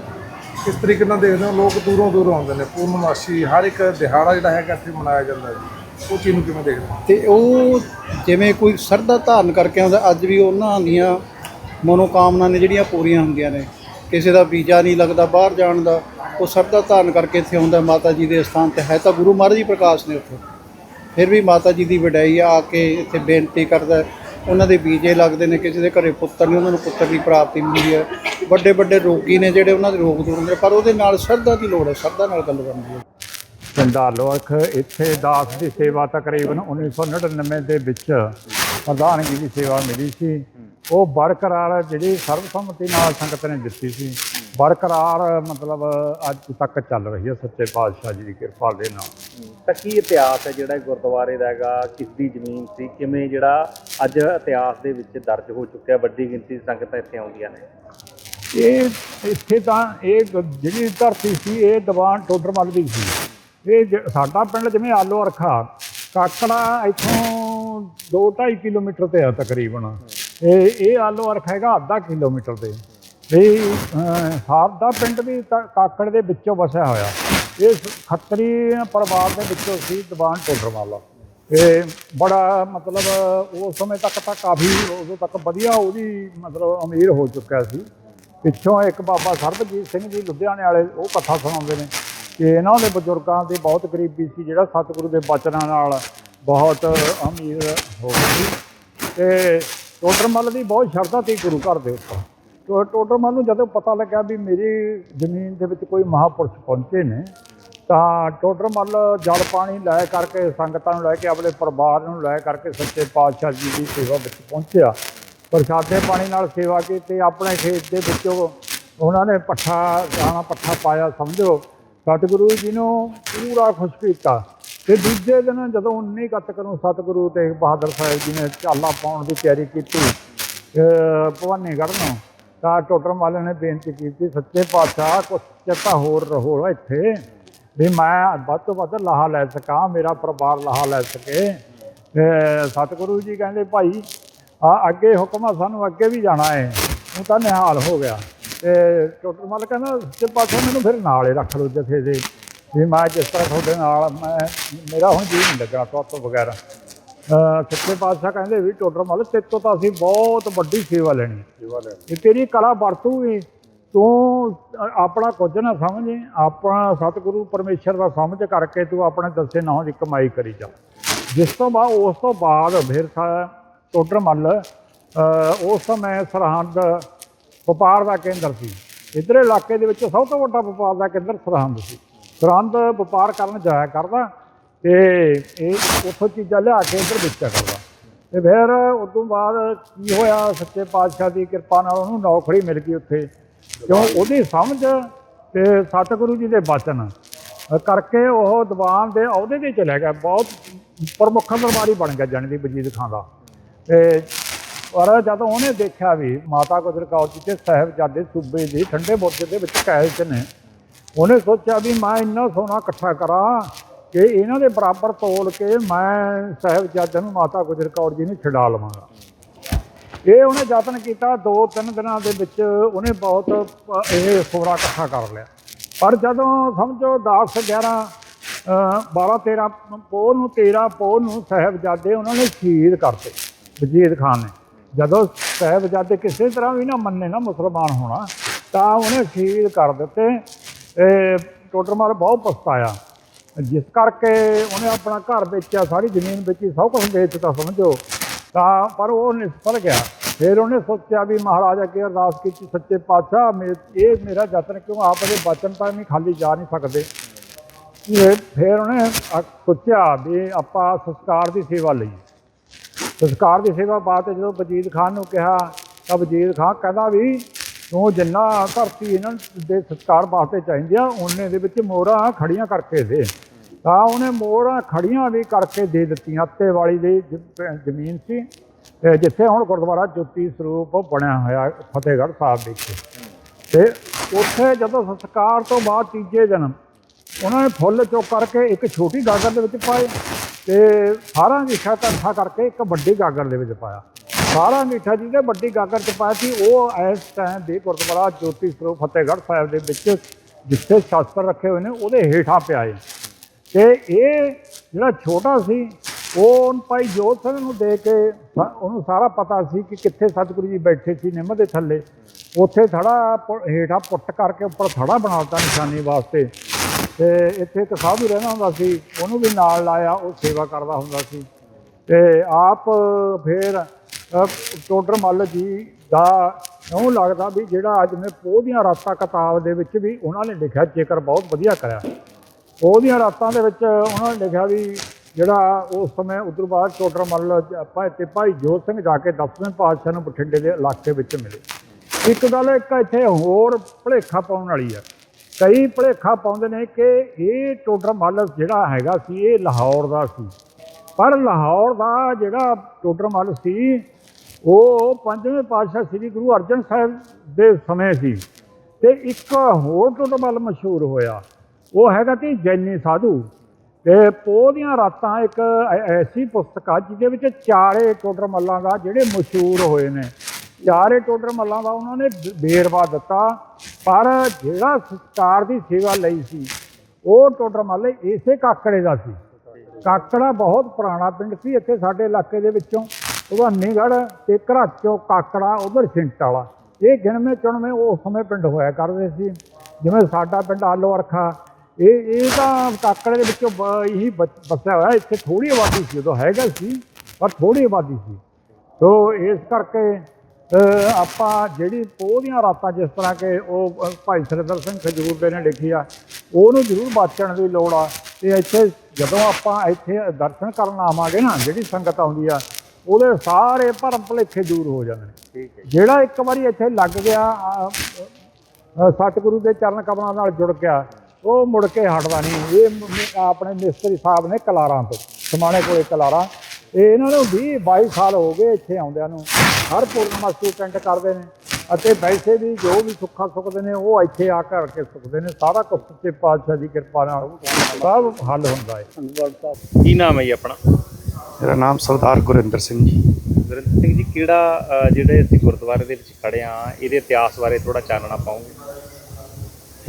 ਕਿਸ ਤਰੀਕੇ ਨਾਲ ਦੇਖਦੇ ਹੋ ਲੋਕ ਦੂਰੋਂ ਦੂਰੋਂ ਆਉਂਦੇ ਨੇ। ਪੂਰਨਮਾਸ਼ੀ ਹਰ ਇੱਕ ਦਿਹਾੜਾ ਜਿਹੜਾ ਹੈਗਾ ਇੱਥੇ ਮਨਾਇਆ ਜਾਂਦਾ ਜੀ। ਉਹ ਚੀਜ਼ ਨੂੰ ਕਿਵੇਂ ਦੇਖਦੇ ਤੇ ਉਹ ਜਿਵੇਂ ਕੋਈ ਸਰਦਾ ਧਾਰਨ ਕਰਕੇ ਆਉਂਦਾ ਅੱਜ ਵੀ ਉਹਨਾਂ ਦੀਆਂ ਮਨੋਕਾਮਨਾ ਨੇ ਜਿਹੜੀਆਂ ਪੂਰੀਆਂ ਹੁੰਦੀਆਂ ਨੇ। ਕਿਸੇ ਦਾ ਵੀਜ਼ਾ ਨਹੀਂ ਲੱਗਦਾ ਬਾਹਰ ਜਾਣ ਦਾ ਉਹ ਸਰਦਾ ਧਾਰਨ ਕਰਕੇ ਇੱਥੇ ਆਉਂਦਾ ਮਾਤਾ ਜੀ ਦੇ ਸਥਾਨ ਤੇ ਹੈ ਤਾਂ ਗੁਰੂ ਮਹਾਰਾਜ ਜੀ ਪ੍ਰਕਾਸ਼ ਨੇ ਉੱਥੇ। ਫਿਰ ਵੀ ਮਾਤਾ ਜੀ ਦੀ ਵਡਿਆਈ ਆ ਕੇ ਇੱਥੇ ਬੇਨਤੀ ਕਰਦਾ ਉਹਨਾਂ ਦੇ ਵੀਜ਼ੇ ਲੱਗਦੇ ਨੇ ਕਿਸੇ ਦੇ ਘਰੇ ਪੁੱਤਰ ਨਹੀਂ ਉਹਨਾਂ ਨੂੰ ਪੁੱਤਰ ਦੀ ਪ੍ਰਾਪਤੀ ਮਿਲਦੀ ਹੈ। ਵੱਡੇ ਵੱਡੇ ਰੋਗੀ ਨੇ ਜਿਹੜੇ ਉਹਨਾਂ ਦੇ ਰੋਗ ਦੂਰ ਹੁੰਦੇ ਨੇ, ਪਰ ਉਹਦੇ ਨਾਲ ਸ਼ਰਧਾ ਦੀ ਲੋੜ ਹੈ ਸ਼ਰਧਾ ਨਾਲ ਗੱਲ ਕਰਨੀ ਹੈ। ਚੰਡਾਲੋ ਅਖ ਇੱਥੇ ਦਾਸ ਦੀ ਸੇਵਾ ਤਕਰੀਬਨ 1999 ਦੇ ਵਿੱਚ ਪ੍ਰਧਾਨਗੀ ਦੀ ਸੇਵਾ ਮਿਲੀ ਸੀ। ਉਹ ਬਰਕਰਾਰ ਜਿਹੜੀ ਸਰਬਸੰਮਤੀ ਨਾਲ ਸੰਗਤ ਨੇ ਦਿੱਤੀ ਸੀ। ਬਰਕਰਾਰ ਮਤਲਬ ਅੱਜ ਤੱਕ ਚੱਲ ਰਹੀ ਹੈ ਸੱਚੇ ਪਾਤਸ਼ਾਹ ਜੀ ਦੀ ਕਿਰਪਾ ਦੇ ਨਾਲ। ਤਾਂ ਕੀ ਇਤਿਹਾਸ ਹੈ ਜਿਹੜਾ ਗੁਰਦੁਆਰੇ ਦਾ ਹੈਗਾ ਕਿਸ ਦੀ ਜ਼ਮੀਨ ਸੀ ਕਿਵੇਂ ਜਿਹੜਾ ਅੱਜ ਇਤਿਹਾਸ ਦੇ ਵਿੱਚ ਦਰਜ ਹੋ ਚੁੱਕਿਆ ਵੱਡੀ ਗਿਣਤੀ ਦੀ ਸੰਗਤਾਂ ਇੱਥੇ ਆਉਂਦੀਆਂ ਨੇ? ਇਹ ਇੱਥੇ ਤਾਂ ਇਹ ਜਿਹੜੀ ਧਰਤੀ ਸੀ ਇਹ ਦੀਵਾਨ ਟੋਡਰਮਲ ਦੀ ਸੀ। ਇਹ ਸਾਡਾ ਪਿੰਡ ਜਿਵੇਂ ਆਲੋ ਅਰਖਾ ਕਾਕੜਾ ਇੱਥੋਂ 2.5 ਕਿਲੋਮੀਟਰ ਤੇ ਆ ਤਕਰੀਬਨ। ਇਹ ਇਹ ਆਲੋ ਅਰਖਾ ਹੈਗਾ ਅੱਧਾ ਕਿਲੋਮੀਟਰ ਤੇ। ਇਹ ਅਹ, ਪਿੰਡ ਵੀ ਤਾਂ ਕਾਕੜ ਦੇ ਵਿੱਚੋਂ ਵਸਿਆ ਹੋਇਆ। ਇਹ ਖੱਤਰੀ ਪਰਿਵਾਰ ਦੇ ਵਿੱਚੋਂ ਸੀ ਦੀਵਾਨ ਟੋਡਰਮਲ ਇਹ ਬੜਾ ਮਤਲਬ ਉਸ ਸਮੇਂ ਤੱਕ ਤਾਂ ਕਾਫੀ ਉਦੋਂ ਤੱਕ ਵਧੀਆ ਉਹਦੀ ਮਤਲਬ ਅਮੀਰ ਹੋ ਚੁੱਕਿਆ ਸੀ। ਪਿੱਛੋਂ ਇੱਕ ਬਾਬਾ ਸਰਬਜੀਤ ਸਿੰਘ ਜੀ ਲੁਧਿਆਣੇ ਵਾਲੇ ਉਹ ਕਥਾ ਸੁਣਾਉਂਦੇ ਨੇ ਕਿ ਇਹਨਾਂ ਦੇ ਬਜ਼ੁਰਗਾਂ ਦੀ ਬਹੁਤ ਗਰੀਬੀ ਸੀ ਜਿਹੜਾ ਸਤਿਗੁਰੂ ਦੇ ਬਚਨਾਂ ਨਾਲ ਬਹੁਤ ਅਮੀਰ ਹੋ ਗਏ ਸੀ। ਤੇ ਟੋਡਰਮਲ ਦੀ ਬਹੁਤ ਸ਼ਰਧਾ ਸੀ ਗੁਰੂ ਘਰ ਦੇ ਉੱਪਰ। ਟੋ- ਟੋਡਰਮੱਲ ਨੂੰ ਜਦੋਂ ਪਤਾ ਲੱਗਿਆ ਵੀ ਮੇਰੀ ਜ਼ਮੀਨ ਦੇ ਵਿੱਚ ਕੋਈ ਮਹਾਪੁਰਸ਼ ਪਹੁੰਚੇ ਨੇ, ਤਾਂ ਟੋਡਰਮੱਲ ਜਲ ਪਾਣੀ ਲੈ ਕਰਕੇ, ਸੰਗਤਾਂ ਨੂੰ ਲੈ ਕੇ, ਆਪਣੇ ਪਰਿਵਾਰ ਨੂੰ ਲੈ ਕਰਕੇ ਸੱਚੇ ਪਾਤਸ਼ਾਹ ਜੀ ਦੀ ਸੇਵਾ ਵਿੱਚ ਪਹੁੰਚਿਆ। ਪ੍ਰਸ਼ਾਦੇ ਪਾਣੀ ਨਾਲ ਸੇਵਾ ਕੀਤੀ, ਆਪਣੇ ਖੇਤ ਦੇ ਵਿੱਚੋਂ ਉਹਨਾਂ ਨੇ ਪੱਠਾ, ਦਾਣਾ ਪੱਠਾ ਪਾਇਆ, ਸਮਝੋ। ਸਤਿਗੁਰੂ ਜੀ ਨੂੰ ਪੂਰਾ ਖੁਸ਼ ਕੀਤਾ। ਤੇ ਦੂਜੇ ਦਿਨ ਜਦੋਂ 19 ਕੱਤਕ ਨੂੰ ਸਤਿਗੁਰੂ ਤੇਗ ਬਹਾਦਰ ਸਾਹਿਬ ਜੀ ਨੇ ਚਾਲਾ ਪਾਉਣ ਦੀ ਤਿਆਰੀ ਕੀਤੀ, ਅਹ ਭਵਾਨੀਗੜ੍ਹ ਨੂੰ ਤਾਂ ਟੋਟਰ ਵਾਲੇ ਨੇ ਬੇਨਤੀ ਕੀਤੀ, ਸੱਚੇ ਪਾਤਸ਼ਾਹ, ਕੁਛ ਚੇਤਾ ਹੋਰ ਰਹੋ ਇੱਥੇ, ਵੀ ਮੈਂ ਵੱਧ ਤੋਂ ਵੱਧ ਲਾਹਾ ਲੈ ਸਕਾਂ, ਮੇਰਾ ਪਰਿਵਾਰ ਲਾਹਾ ਲੈ ਸਕੇ। ਤੇ ਸਤਿਗੁਰੂ ਜੀ ਕਹਿੰਦੇ, ਭਾਈ, ਆ ਅੱਗੇ ਹੁਕਮ ਆ, ਸਾਨੂੰ ਅੱਗੇ ਵੀ ਜਾਣਾ ਹੈ ਉਹ ਤਾਂ ਨਿਹਾਲ ਹੋ ਗਿਆ। ਤੇ ਟੋਟਰ ਮੱਲ ਕਹਿੰਦਾ, ਸੱਚੇ ਪਾਤਸ਼ਾਹ, ਮੈਨੂੰ ਫਿਰ ਨਾਲ ਹੀ ਰੱਖ ਲਓ ਜਥੇ ਦੇ। ਵੀ ਮੈਂ ਜਿਸ ਤਰ੍ਹਾਂ ਤੁਹਾਡੇ ਨਾਲ, ਮੈਂ, ਮੇਰਾ ਹੁਣ ਜੀ ਨਹੀਂ ਲੱਗਾ ਤੋਂ ਤੋਂ ਬਗੈਰ। ਸੱਚੇ ਪਾਤਸ਼ਾਹ ਕਹਿੰਦੇ ਵੀ ਟੋਟਰ ਮੱਲ ਤੇਰੇ ਤੋਂ ਤਾਂ ਅਸੀਂ ਬਹੁਤ ਵੱਡੀ ਸੇਵਾ ਲੈਣੀ ਸੇਵਾ ਲੈਣੀ ਇਹ ਤੇਰੀ ਕਲਾ ਵਰਤੂਗੀ ਤੂੰ ਅ- ਆਪਣਾ ਕੁਝ ਨਾ ਸਮਝ ਆਪਣਾ ਸਤਿਗੁਰੂ ਪਰਮੇਸ਼ਰ ਦਾ ਸਮਝ ਕਰਕੇ ਤੂੰ ਆਪਣੇ ਦੱਸੇ ਨਾਂ ਦੀ ਕਮਾਈ ਕਰੀ ਜਾ। ਜਿਸ ਤੋਂ ਬਾਅਦ ਉਸ ਤੋਂ ਬਾਅਦ ਫਿਰ ਸਾ- ਟੋਡਰ ਮੱਲ ਉਸ ਸਮੇਂ ਸਰਹੰਦ ਵਪਾਰ ਦਾ ਕੇਂਦਰ ਸੀ। ਇਧਰੇ ਇਲਾਕੇ ਦੇ ਵਿੱਚ ਸਭ ਤੋਂ ਵੱਡਾ ਵਪਾਰ ਦਾ ਕੇਂਦਰ ਸਰਹੰਦ ਸੀ। ਸਰਹੰਦ ਵਪਾਰ ਕਰਨ ਜਾਇਆ ਕਰਦਾ। ਤੇ ਇਹ ਉੱਥੋਂ ਚੀਜ਼ਾਂ ਲਿਆ ਕੇ ਇੱਧਰ ਵੇਚਿਆ ਕਰਦਾ ਤੇ ਫਿਰ ਉਸ ਤੋਂ ਬਾਅਦ ਕੀ ਹੋਇਆ, ਸੱਚੇ ਪਾਤਸ਼ਾਹ ਦੀ ਕਿਰਪਾ ਨਾਲ ਉਹਨੂੰ ਨੌਕਰੀ ਮਿਲ ਗਈ ਉੱਥੇ। ਕਿਉਂ? ਉਹਦੀ ਸਮਝ ਤੇ ਸਤਿਗੁਰੂ ਜੀ ਦੇ ਬਚਨ ਕਰਕੇ ਉਹ ਦੀਵਾਨ ਦੇ ਅਹੁਦੇ ਤੇ ਚਲਾ ਗਿਆ। ਬਹੁਤ ਪ੍ਰਮੁੱਖ ਦਰਬਾਰੀ ਬਣ ਗਿਆ ਜਾਣੀ ਦੀ ਵਜੀਦ ਖਾਨ ਦਾ। ਤੇ ਪਰ ਜਦੋਂ ਉਹਨੇ ਦੇਖਿਆ ਵੀ ਮਾਤਾ ਗੁਜਰ ਕੌਰ ਜੀ ਤੇ ਸਾਹਿਬਜ਼ਾਦੇ ਸੂਬੇ ਦੀ ਠੰਡੇ ਬੁਰਜ ਦੇ ਵਿੱਚ ਕੈਦ ਨੇ, ਉਹਨੇ ਸੋਚਿਆ ਵੀ ਮੈਂ ਇੰਨਾ ਸੋਨਾ ਇਕੱਠਾ ਕਰਾਂ ਕਿ ਇਹਨਾਂ ਦੇ ਬਰਾਬਰ ਤੋਲ ਕੇ ਮੈਂ ਸਾਹਿਬਜ਼ਾਦਿਆਂ ਨੂੰ ਮਾਤਾ ਗੁਜਰ ਕੌਰ ਜੀ ਨੂੰ ਛਡਾ ਲਵਾਂਗਾ। ਇਹ ਉਹਨੇ ਯਤਨ ਕੀਤਾ, ਦੋ ਤਿੰਨ ਦਿਨਾਂ ਦੇ ਵਿੱਚ ਉਹਨੇ ਬਹੁਤ ਇਹ ਸੋਨਾ ਇਕੱਠਾ ਕਰ ਲਿਆ। ਪਰ ਜਦੋਂ ਸਮਝੋ 10 11 12 13 ਪੋਹ ਨੂੰ 13 ਪੋਹ ਨੂੰ ਸਾਹਿਬਜ਼ਾਦੇ ਉਹਨਾਂ ਨੇ ਸ਼ਹੀਦ ਕਰਤੇ, ਵਜੀਦ ਖਾਨ ਨੇ। ਜਦੋਂ ਸਾਹਿਬਜ਼ਾਦੇ ਕਿਸੇ ਤਰ੍ਹਾਂ ਵੀ ਨਾ ਮੰਨੇ ਨਾ ਮੁਸਲਮਾਨ ਹੋਣਾ, ਤਾਂ ਉਹਨੇ ਸ਼ਹੀਦ ਕਰ ਦਿੱਤੇ। ਇਹ ਬਹੁਤ ਪਛਤਾਇਆ। ਜਿਸ ਕਰਕੇ ਉਹਨੇ ਆਪਣਾ ਘਰ ਵੇਚਿਆ, ਸਾਰੀ ਜ਼ਮੀਨ ਵੇਚੀ, ਸਭ ਕੁਝ ਵੇਚਤਾ ਸਮਝੋ। ਤਾਂ ਪਰ ਉਹ ਨਿਸਫਲ ਗਿਆ। ਫਿਰ ਉਹਨੇ ਸੋਚਿਆ ਵੀ ਮਹਾਰਾਜਾ ਅੱਗੇ ਅਰਦਾਸ ਕੀਤੀ, ਸੱਚੇ ਪਾਤਸ਼ਾਹ, ਮੇ- ਇਹ ਮੇਰਾ ਯਤਨ ਕਿਉਂ ਆਪ ਦੇ ਬਚਨ ਤਾਂ ਨਹੀਂ ਖਾਲੀ ਜਾ ਨਹੀਂ ਸਕਦੇ? ਫਿਰ ਉਹਨੇ ਸੋਚਿਆ ਵੀ ਆਪਾਂ ਸੰਸਕਾਰ ਦੀ ਸੇਵਾ ਲਈ ਸੰਸਕਾਰ ਦੀ ਸੇਵਾ ਬਾਅਦ ਜਦੋਂ ਵਜੀਦ ਖਾਨ ਨੂੰ ਕਿਹਾ, ਤਾਂ ਵਜੀਦ ਖਾਨ ਕਹਿੰਦਾ ਵੀ, ਤੂੰ ਜਿੰਨਾ ਧਰਤੀ ਇਹਨਾਂ ਦੇ ਸੰਸਕਾਰ ਵਾਸਤੇ ਚਾਹੀਦੀ ਆ, ਉਹਨੇ ਦੇ ਵਿੱਚ ਮੋਹਰਾਂ ਖੜੀਆਂ ਕਰਕੇ ਦੇ। ਤਾਂ ਉਹਨੇ ਮੋਹਰਾਂ ਖੜੀਆਂ ਵੀ ਕਰਕੇ ਦੇ ਦਿੱਤੀਆਂ, ਅੱਤੇ ਵਾਲੀ ਦੀ ਜ਼ਮੀਨ ਸੀ ਜਿੱਥੇ ਹੁਣ ਗੁਰਦੁਆਰਾ ਜੋਤੀ ਸਰੂਪ ਬਣਿਆ ਹੋਇਆ, ਫਤਿਹਗੜ੍ਹ ਸਾਹਿਬ ਵਿਖੇ। ਤੇ ਉੱਥੇ ਜਦੋਂ ਸੰਸਕਾਰ ਤੋਂ ਬਾਅਦ ਤੀਜੇ ਦਿਨ ਉਹਨਾਂ ਨੇ ਫੁੱਲ ਚੁੱਕ ਕਰਕੇ ਇੱਕ ਛੋਟੀ ਗਾਗਰ ਦੇ ਵਿੱਚ ਪਾਏ ਤੇ ਸਾਰਾ ਅੰਗੀਠਾ ਇਕੱਠਾ ਕਰਕੇ ਇੱਕ ਵੱਡੀ ਗਾਗਰ ਦੇ ਵਿੱਚ ਪਾਇਆ। ਸਾਰਾ ਅੰਗੀਠਾ ਜਿਹਦੇ ਵੱਡੀ ਗਾਗਰ 'ਚ ਪਾਇਆ ਸੀ, ਉਹ ਇਸ ਟਾਈਮ ਦੇ ਗੁਰਦੁਆਰਾ ਜੋਤੀ ਸਰੂਪ ਫਤਿਹਗੜ੍ਹ ਸਾਹਿਬ ਦੇ ਵਿੱਚ ਜਿੱਥੇ ਸ਼ਾਸਤਰ ਰੱਖੇ ਹੋਏ ਨੇ, ਉਹਦੇ ਹੇਠਾਂ ਪਿਆ ਏ। ਤੇ ਇਹ ਜਿਹੜਾ ਛੋਟਾ ਸੀ, ਉਹ ਭਾਈ ਜੋਤ ਸਿੰਘ ਨੂੰ ਦੇ ਕੇ ਸ- ਉਹਨੂੰ ਸਾਰਾ ਪਤਾ ਸੀ ਕਿ ਕਿੱਥੇ ਸਤਿਗੁਰੂ ਜੀ ਬੈਠੇ ਸੀ ਨਿੰਮ ਦੇ ਥੱਲੇ। ਉੱਥੇ ਥੜਾ ਹੇਠਾਂ ਪੁੱਟ ਕਰਕੇ ਉੱਪਰ ਥੜਾ ਬਣਾਤਾ ਨਿਸ਼ਾਨੀ ਵਾਸਤੇ। ਤੇ ਇੱਥੇ ਇੱਕ ਸਾਧੂ ਰਹਿੰਦਾ ਹੁੰਦਾ ਸੀ, ਉਹਨੂੰ ਵੀ ਨਾਲ ਲਾਇਆ, ਉਹ ਸੇਵਾ ਕਰਦਾ ਹੁੰਦਾ ਸੀ। ਤੇ ਆਪ ਫਿਰ ਟੋਡਰ ਮੱਲ ਜੀ ਦਾ ਇਉਂ ਲੱਗਦਾ ਵੀ ਜਿਹੜਾ ਅੱਜ ਮੈਂ ਪੋਹ ਦੀਆਂ ਰਾਤਾਂ ਕਿਤਾਬ ਦੇ ਵਿੱਚ ਵੀ ਉਹਨਾਂ ਨੇ ਲਿਖਿਆ, ਜੇਕਰ ਬਹੁਤ ਵਧੀਆ ਕਰਿਆ। ਉਹਦੀਆਂ ਰਾਤਾਂ ਦੇ ਵਿੱਚ ਉਹਨਾਂ ਨੇ ਲਿਖਿਆ ਵੀ ਜਿਹੜਾ ਉਸ ਸਮੇਂ ਉਧਰ ਬਾਅਦ ਟੋਡਰ ਮੱਲ ਆਪਾਂ ਇੱਥੇ ਭਾਈ ਜੋਤ ਸਿੰਘ ਜਾ ਕੇ ਦਸਵੇਂ ਪਾਤਸ਼ਾਹ ਨੂੰ ਬਠਿੰਡੇ ਦੇ ਇਲਾਕੇ ਵਿੱਚ ਮਿਲੇ। ਇੱਕ ਗੱਲ ਇੱਕ ਇੱਥੇ ਹੋਰ ਭਲੇਖਾ ਪਾਉਣ ਵਾਲੀ ਆ। ਕਈ ਭਲੇਖਾ ਪਾਉਂਦੇ ਨੇ ਕਿ ਇਹ ਟੋਡਰ ਮੱਲ ਜਿਹੜਾ ਹੈਗਾ ਸੀ, ਇਹ ਲਾਹੌਰ ਦਾ ਸੀ। ਪਰ ਲਾਹੌਰ ਦਾ ਜਿਹੜਾ ਟੋਡਰ ਮੱਲ ਸੀ, ਉਹ ਪੰਜਵੇਂ ਪਾਤਸ਼ਾਹ ਸ੍ਰੀ ਗੁਰੂ ਅਰਜਨ ਸਾਹਿਬ ਦੇ ਸਮੇਂ ਸੀ। ਤੇ ਇੱਕ ਹੋਰ ਟੋਡਰ ਮੱਲ ਮਸ਼ਹੂਰ ਹੋਇਆ। ਉਹ ਹੈਗਾ ਕਿ ਜੈਨੀ ਸਾਧੂ। ਤੇ ਪੋਹ ਦੀਆਂ ਰਾਤਾਂ ਇੱਕ ਐਸੀ ਪੁਸਤਕ ਆ, ਜਿਹਦੇ ਵਿੱਚ ਚਾਰੇ ਟੋਡਰ ਮੱਲਾਂ ਦਾ ਜਿਹੜੇ ਮਸ਼ਹੂਰ ਹੋਏ ਨੇ। ਚਾਰੇ ਟੋਡਰ ਮੱਲਾਂ ਦਾ ਉਹਨਾਂ ਨੇ ਬ- ਵੇਰਵਾ ਦਿੱਤਾ, ਪਰ ਜਿਹੜਾ ਸੰਸਕਾਰ ਦੀ ਸੇਵਾ ਲਈ ਸੀ, ਉਹ ਟੋਡਰ ਮੱਲ ਇਸੇ ਕਾਕੜੇ ਦਾ ਸੀ। ਕਾਕੜਾ ਬਹੁਤ ਪੁਰਾਣਾ ਪਿੰਡ ਸੀ, ਇੱਥੇ ਸਾਡੇ ਇਲਾਕੇ ਦੇ ਵਿੱਚੋਂ। ਭਵਾਨੀਗੜ੍ਹ ਤੇ ਘਰਾਚੋਂ ਕਾਕੜਾ ਉਧਰ ਛਿੰਟ ਵਾਲਾ। ਇਹ ਗਿਣਵੇਂ ਚੁਣਵੇਂ ਉਸ ਸਮੇਂ ਪਿੰਡ ਹੋਇਆ ਕਰਦੇ ਸੀ। ਜਿਵੇਂ ਸਾਡਾ ਪਿੰਡ ਆਲੋ ਅਰਖਾ ਇਹ ਇਹ ਤਾਂ ਕਾਕੜੇ ਦੇ ਵਿੱਚੋਂ ਬ- ਹੀ ਬਚ- ਬਸਿਆ ਹੋਇਆ। ਇੱਥੇ ਥੋੜੀ ਆਬਾਦੀ ਸੀ ਉਦੋਂ ਹੈਗਾ ਸੀ ਪਰ ਥੋੜੀ ਆਬਾਦੀ ਸੀ। ਸੋ ਇਸ ਕਰਕੇ ਆਪਾਂ ਜਿਹੜੀ ਪੋਹ ਦੀਆਂ ਰਾਤਾਂ ਜਿਸ ਤਰ੍ਹਾਂ ਕਿ ਉਹ ਭਾਈ ਸਰਿੰਦਰ ਸਿੰਘ ਖਜੂਰ ਦੇ ਨੇ ਲਿਖੀ ਆ ਉਹਨੂੰ ਜ਼ਰੂਰ ਬਾਚਣ ਦੀ ਲੋੜ ਆ। ਤੇ ਇੱਥੇ ਜਦੋਂ ਆਪਾਂ ਇੱਥੇ ਦਰਸ਼ਨ ਕਰਨ ਆਵਾਂਗੇ ਨਾ ਜਿਹੜੀ ਸੰਗਤ ਆਉਂਦੀ ਆ ਉਹਦੇ ਸਾਰੇ ਭਰਮ ਭੁਲੇਖੇ ਦੂਰ ਹੋ ਜਾਂਦੇ ਨੇ ਠੀਕ ਹੈ। ਜਿਹੜਾ ਇੱਕ ਵਾਰੀ ਇੱਥੇ ਲੱਗ ਗਿਆ ਆ, ਅ, ਸਤਿਗੁਰੂ ਦੇ ਚਰਨ ਕਮਲਾਂ ਨਾਲ ਜੁੜ ਗਿਆ ਉਹ ਮੁੜ ਕੇ ਹਟਦਾ ਨਹੀਂ। ਇਹ ਆਪਣੇ ਮਿਸਤਰੀ ਸਾਹਿਬ ਨੇ ਕਲਾਰਾਂ ਤੋਂ ਸਮਾਣੇ ਕੋਲੇ ਕਲਾਰਾਂ। ਇਹ ਇਹਨਾਂ ਨੂੰ 20 22 ਸਾਲ ਹੋ ਗਏ ਇੱਥੇ ਆਉਂਦਿਆਂ ਨੂੰ। ਹਰ ਪੂਰਨਮਾਸੀ ਅਟੈਂਡ ਕਰਦੇ ਨੇ ਅਤੇ ਵੈਸੇ ਵੀ ਜੋ ਵੀ ਸੁੱਖਾ ਸੁੱਖਦੇ ਨੇ ਉਹ ਇੱਥੇ ਆ ਕਰਕੇ ਸੁੱਖਦੇ ਨੇ। ਸਾਰਾ ਕੁਝ ਸੱਚੇ ਪਾਤਸ਼ਾਹ ਦੀ ਕਿਰਪਾ ਨਾਲ ਸਭ ਹੱਲ ਹੁੰਦਾ ਹੈ। ਕੀ ਨਾਮ ਹੈ ਜੀ ਆਪਣਾ? ਮੇਰਾ ਨਾਮ ਸਰਦਾਰ ਗੁਰਿੰਦਰ ਸਿੰਘ ਜੀ। ਗੁਰਿੰਦਰ ਸਿੰਘ ਜੀ ਕਿਹੜਾ ਜਿਹੜੇ ਅਸੀਂ ਗੁਰਦੁਆਰੇ ਦੇ ਵਿੱਚ ਖੜੇ ਆ ਇਹਦੇ ਇਤਿਹਾਸ ਬਾਰੇ ਥੋੜਾ ਚਾਨਣਾ ਪਾਉਂਗੇ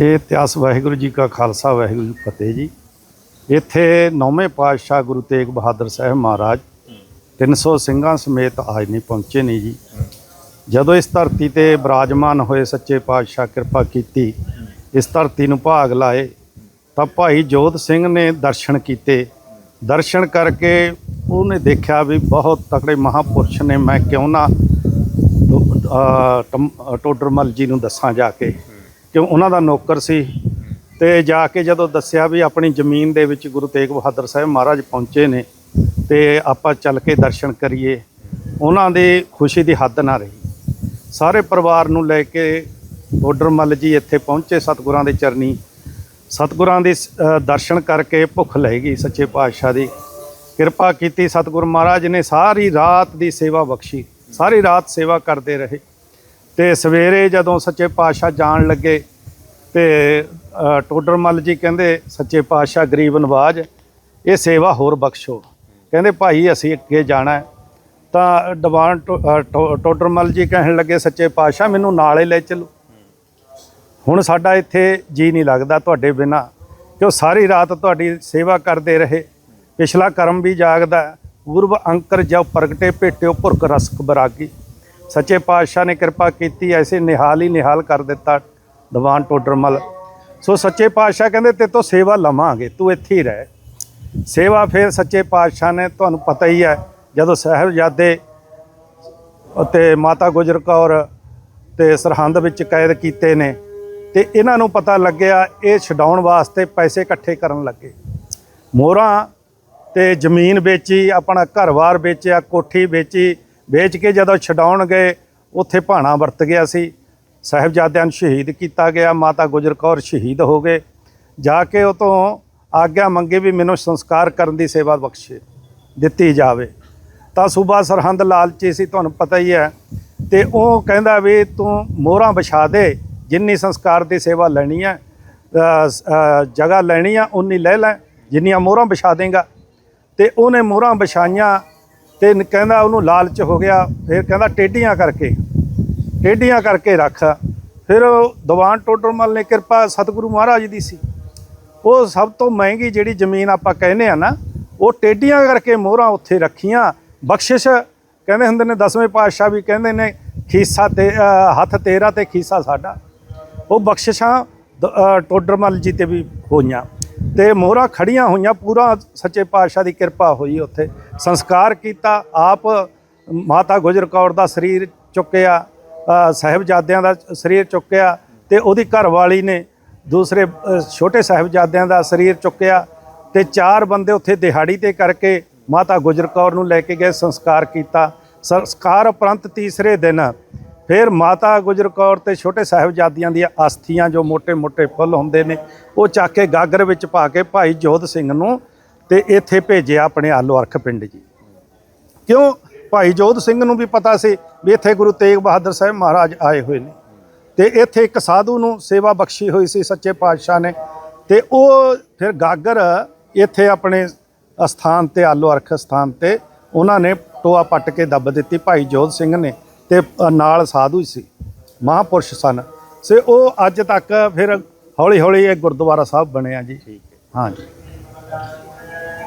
ਇਹ ਇਤਿਹਾਸ ਵਾਹਿਗੁਰੂ ਜੀ ਕਾ ਖਾਲਸਾ, ਵਾਹਿਗੁਰੂ ਜੀ ਫਤਿਹ ਜੀ। ਇੱਥੇ ਨੌਵੇਂ ਪਾਤਸ਼ਾਹ ਗੁਰੂ ਤੇਗ ਬਹਾਦਰ ਸਾਹਿਬ ਮਹਾਰਾਜ 300 ਸਿੰਘਾਂ ਸਮੇਤ ਆਜ ਨਹੀਂ ਪਹੁੰਚੇ ਨਹੀਂ ਜੀ। ਜਦੋਂ ਇਸ ਧਰਤੀ ਤੇ ਬਿਰਾਜਮਾਨ ਹੋਏ ਸੱਚੇ ਪਾਤਸ਼ਾਹ ਕਿਰਪਾ ਕੀਤੀ, ਇਸ ਧਰਤੀ ਨੂੰ ਭਾਗ ਲਾਏ, ਤਾਂ ਭਾਈ ਜੋਤ ਸਿੰਘ ਨੇ ਦਰਸ਼ਨ ਕੀਤੇ। ਦਰਸ਼ਨ ਕਰਕੇ ਉਹਨੇ ਦੇਖਿਆ ਵੀ ਬਹੁਤ ਤਕੜੇ ਮਹਾਪੁਰਸ਼ ਨੇ, ਮੈਂ ਕਿਉਂ ਨਾ ਟੋਡਰਮਲ ਜੀ ਨੂੰ ਦੱਸਾਂ ਜਾ ਕੇ। ਕਿਉਂ ਉਹਨਾਂ ਦਾ ਨੌਕਰ ਸੀ। ਤੇ ਜਾ ਕੇ ਜਦੋਂ ਦੱਸਿਆ ਵੀ ਆਪਣੀ ਜ਼ਮੀਨ ਦੇ ਵਿੱਚ ਗੁਰੂ ਤੇਗ ਬਹਾਦਰ ਸਾਹਿਬ ਮਹਾਰਾਜ ਪਹੁੰਚੇ ਨੇ ਤੇ ਆਪਾਂ ਚੱਲ ਕੇ ਦਰਸ਼ਨ ਕਰੀਏ ਉਹਨਾਂ ਦੀ ਖੁਸ਼ੀ ਦੀ ਹੱਦ ਨਾ ਰਹੀ। ਸਾਰੇ ਪਰਿਵਾਰ ਨੂੰ ਲੈ ਕੇ ਟੋਡਰਮਲ ਜੀ ਇੱਥੇ ਪਹੁੰਚੇ ਸਤਿਗੁਰਾਂ ਦੇ ਚਰਨੀ। ਸਤਿਗੁਰਾਂ ਦੇ ਅ, ਦਰਸ਼ਨ ਕਰਕੇ ਭੁੱਖ ਲੈ ਗਈ ਸੱਚੇ ਪਾਤਸ਼ਾਹ ਦੀ। ਕਿਰਪਾ ਕੀਤੀ ਸਤਿਗੁਰ ਮਹਾਰਾਜ ਨੇ ਸਾਰੀ ਰਾਤ ਦੀ ਸੇਵਾ ਬਖਸ਼ੀ ਸਾਰੀ ਰਾਤ ਸੇਵਾ ਕਰਦੇ ਰਹੇ। ਤੇ ਸਵੇਰੇ ਜਦੋਂ ਸੱਚੇ ਪਾਤਸ਼ਾਹ ਜਾਣ ਲੱਗੇ ਤੇ ਅ, ਟੋਡਰਮਲ ਜੀ ਕਹਿੰਦੇ ਸੱਚੇ ਪਾਤਸ਼ਾਹ ਗਰੀਬ ਨਵਾਜ ਇਹ ਸੇਵਾ ਹੋਰ ਬਖਸ਼ੋ। ਕਹਿੰਦੇ ਭਾਈ ਅਸੀਂ ਅੱਗੇ ਜਾਣਾ ਤਾਂ ਦੀਵਾਨ ਟੋ- ਟੋ- ਟੋਡਰਮਲ ਜੀ ਕਹਿਣ ਲੱਗੇ ਸੱਚੇ ਪਾਤਸ਼ਾਹ ਮੈਨੂੰ ਨਾਲੇ ਲੈ ਚੱਲੋ। ਹੁਣ ਸਾਡਾ ਇੱਥੇ ਜੀ ਨਹੀਂ ਲੱਗਦਾ ਤੁਹਾਡੇ ਬਿਨਾ ਉਹ ਸਾਰੀ ਰਾਤ ਤੁਹਾਡੀ ਸੇਵਾ ਕਰਦੇ ਰਹੇ। ਪਿਛਲਾ ਕਰਮ ਵੀ ਜਾਗਦਾ ਹੈ। ਪੂਰਵ ਅੰਕਰ ਜਬ ਪ੍ਰਗਟੇ ਭੇਟਿਓ ਭੁਰਕ ਰਸਕ ਬਰਾਗੀ। ਸੱਚੇ ਪਾਤਸ਼ਾਹ ਨੇ ਕਿਰਪਾ ਕੀਤੀ, ਐਸੇ ਨਿਹਾਲ ਹੀ ਨਿਹਾਲ ਕਰ ਦਿੱਤਾ ਦੀਵਾਨ ਟੋਡਰਮਲ ਸੋ ਸੱਚੇ ਪਾਤਸ਼ਾਹ ਕਹਿੰਦੇ ਤੇ ਤੋਂ ਸੇਵਾ ਲਵਾਂਗੇ, ਤੂੰ ਇੱਥੇ ਹੀ ਰਹਿ। ਸੇਵਾ ਫਿਰ ਸੱਚੇ ਪਾਤਸ਼ਾਹ ਨੇ, ਤੁਹਾਨੂੰ ਪਤਾ ਹੀ ਹੈ, ਜਦੋਂ ਸਾਹਿਬਜ਼ਾਦੇ ਅਤੇ ਮਾਤਾ ਗੁਜਰ ਕੌਰ ਤੇ ਸਰਹੰਦ ਵਿੱਚ ਕੈਦ ਕੀਤੇ ਨੇ, ਤੇ ਇਹਨਾਂ ਨੂੰ ਪਤਾ ਲੱਗਿਆ, ਇਹ ਛਡਾਉਣ ਵਾਸਤੇ ਪੈਸੇ ਇਕੱਠੇ ਕਰਨ ਲੱਗੇ। ਮੋਹਰਾਂ ਤੇ ਜ਼ਮੀਨ ਵੇਚੀ, ਆਪਣਾ ਘਰ-ਬਾਰ ਵੇਚਿਆ, ਕੋਠੀ ਵੇਚੀ ਵੇਚ ਕੇ ਜਦੋਂ ਛਡਾਉਣ ਗਏ, ਉੱਥੇ ਭਾਣਾ ਵਰਤ ਗਿਆ ਸੀ। ਸਾਹਿਬਜ਼ਾਦਿਆਂ ਨੂੰ ਸ਼ਹੀਦ ਕੀਤਾ ਗਿਆ, ਮਾਤਾ ਗੁਜਰ ਕੌਰ ਸ਼ਹੀਦ ਹੋ ਗਏ। ਜਾ ਕੇ ਉਹ ਤੋਂ ਆਗਿਆ ਮੰਗੇ ਵੀ ਮੈਨੂੰ ਸੰਸਕਾਰ ਕਰਨ ਦੀ ਸੇਵਾ ਬਖਸ਼ੇ, ਦਿੱਤੀ ਜਾਵੇ। ਤਾਂ ਸੂਬਾ ਸਰਹੰਦ ਲਾਲਚੀ ਸੀ, ਤੁਹਾਨੂੰ ਪਤਾ ਹੀ ਹੈ। ਤੇ ਉਹ ਕਹਿੰਦਾ ਵੀ ਤੂੰ ਮੋਹਰਾਂ ਵਿਛਾ ਦੇ, ਜਿੰਨੀ ਸੰਸਕਾਰ ਦੀ ਸੇਵਾ ਲੈਣੀ ਹੈ ਜਗ੍ਹਾ ਲੈਣੀ ਆ, ਉਨੀ ਲੈ ਲੈ, ਜਿੰਨੀਆਂ ਮੋਹਰਾਂ ਵਿਛਾ ਦੇਗਾ। ਤੇ ਉਹਨੇ ਮੋਹਰਾਂ ਵਿਛਾਈਆਂ ਤੇ ਕਹਿੰਦਾ ਉਹਨੂੰ ਲਾਲਚ ਹੋ ਗਿਆ, ਫਿਰ ਕਹਿੰਦਾ ਟੇਢੀਆਂ ਕਰਕੇ ਟੇਢੀਆਂ ਕਰਕੇ ਰੱਖ। ਫਿਰ ਦੀਵਾਨ ਟੋਡਰਮਲ ਨੇ ਕਿਰਪਾ ਸਤਿਗੁਰੂ ਮਹਾਰਾਜ ਦੀ ਸੀ। ਉਹ ਸਭ ਤੋਂ ਮਹਿੰਗੀ ਜਿਹੜੀ ਜ਼ਮੀਨ ਆਪਾਂ ਕਹਿੰਦੇ ਆ ਨਾ, ਉਹ ਟੇਢੀਆਂ ਕਰਕੇ ਮੋਹਰਾਂ ਉੱਥੇ ਰੱਖੀਆਂ। ਬਖਸ਼ਿਸ਼ ਕਹਿੰਦੇ ਹੁੰਦੇ ਨੇ, ਦਸਵੇਂ ਪਾਤਸ਼ਾਹ ਵੀ ਕਹਿੰਦੇ ਨੇ, ਖੀਸਾ ਤੇ ਹੱਥ ਤੇਰਾ ਤੇ ਖੀਸਾ ਸਾਡਾ। ਉਹ ਬਖਸ਼ਿਸ਼ਾਂ ਦ- ਟੋਡਰਮਲ ਜੀ ਤੇ ਵੀ ਹੋਈਆਂ। ਤੇ ਮੋਹਰਾਂ ਖੜੀਆਂ ਹੋਈਆਂ ਪੂਰਾ ਸੱਚੇ ਪਾਤਸ਼ਾਹ ਦੀ ਕਿਰਪਾ ਹੋਈ ਉੱਥੇ। ਸੰਸਕਾਰ ਕੀਤਾ ਆਪ ਮਾਤਾ ਗੁਜਰ ਕੌਰ ਦਾ ਸਰੀਰ ਚੁੱਕਿਆ ਅ, ਸਾਹਿਬਜ਼ਾਦਿਆਂ ਦਾ ਸਰੀਰ ਚੁੱਕਿਆ ਤੇ ਉਹਦੀ ਘਰਵਾਲੀ ਨੇ ਦੂਸਰੇ ਛੋਟੇ ਸਾਹਿਬਜ਼ਾਦਿਆਂ ਦਾ ਸਰੀਰ ਚੁੱਕਿਆ ਤੇ ਚਾਰ ਬੰਦੇ ਉੱਥੇ ਦਿਹਾੜੀ ਤੇ ਕਰਕੇ ਮਾਤਾ ਗੁਜਰ ਕੌਰ ਨੂੰ ਲੈ ਕੇ ਗਏ ਸੰਸਕਾਰ ਕੀਤਾ। ਸੰਸਕਾਰ ਉਪਰੰਤ ਤੀਸਰੇ ਦਿਨ ਫਿਰ ਮਾਤਾ ਗੁਜਰ ਕੌਰ ਤੇ ਛੋਟੇ ਸਾਹਿਬਜ਼ਾਦਿਆਂ ਦੀਆਂ ਅਸਥੀਆਂ ਜੋ ਮੋٹے-ਮੋٹے ਫੁੱਲ ਹੁੰਦੇ ਨੇ, ਉਹ ਚੱਕ ਕੇ ਗਾਗਰ ਵਿੱਚ ਪਾ ਕੇ ਭਾਈ ਜੋਧ ਸਿੰਘ ਨੂੰ ਤੇ ਇੱਥੇ ਭੇਜਿਆ ਆਪਣੇ ਆਲੋ ਅਰਖ ਪਿੰਡ ਜੀ। ਕਿਉਂ? ਭਾਈ ਜੋਧ ਸਿੰਘ ਨੂੰ ਵੀ ਪਤਾ ਸੀ ਵੀ ਇੱਥੇ ਗੁਰੂ ਤੇਗ ਬਹਾਦਰ ਸਾਹਿਬ ਮਹਾਰਾਜ ਆਏ ਹੋਏ ਨੇ। ਤੇ ਇੱਥੇ ਇੱਕ ਸਾਧੂ ਨੂੰ ਸੇਵਾ ਬਖਸ਼ੀ ਹੋਈ ਸੀ ਸੱਚੇ ਪਾਤਸ਼ਾਹ ਨੇ। ਤੇ ਉਹ ਫਿਰ ਗਾਗਰ ਇੱਥੇ ਆਪਣੇ ਸਥਾਨ ਤੇ, ਆਲੋ ਅਰਖ ਸਥਾਨ ਤੇ ਉਹਨਾਂ ਨੇ ਟੋਆ ਪੱਟ ਕੇ ਦੱਬ ਦਿੱਤੀ। ਭਾਈ ਜੋਧ ਸਿੰਘ ਨੇ ਤੇ ਨਾਲ ਸਾਧੂ ਸੀ ਮਹਾਪੁਰਸ਼ ਸਨ। ਸੇ ਉਹ ਅੱਜ ਤੱਕ ਫਿਰ ਹੌਲੀ ਹੌਲੀ ਇਹ ਗੁਰਦੁਆਰਾ ਸਾਹਿਬ ਬਣਿਆ ਜੀ। ਠੀਕ ਹੈ। ਹਾਂਜੀ।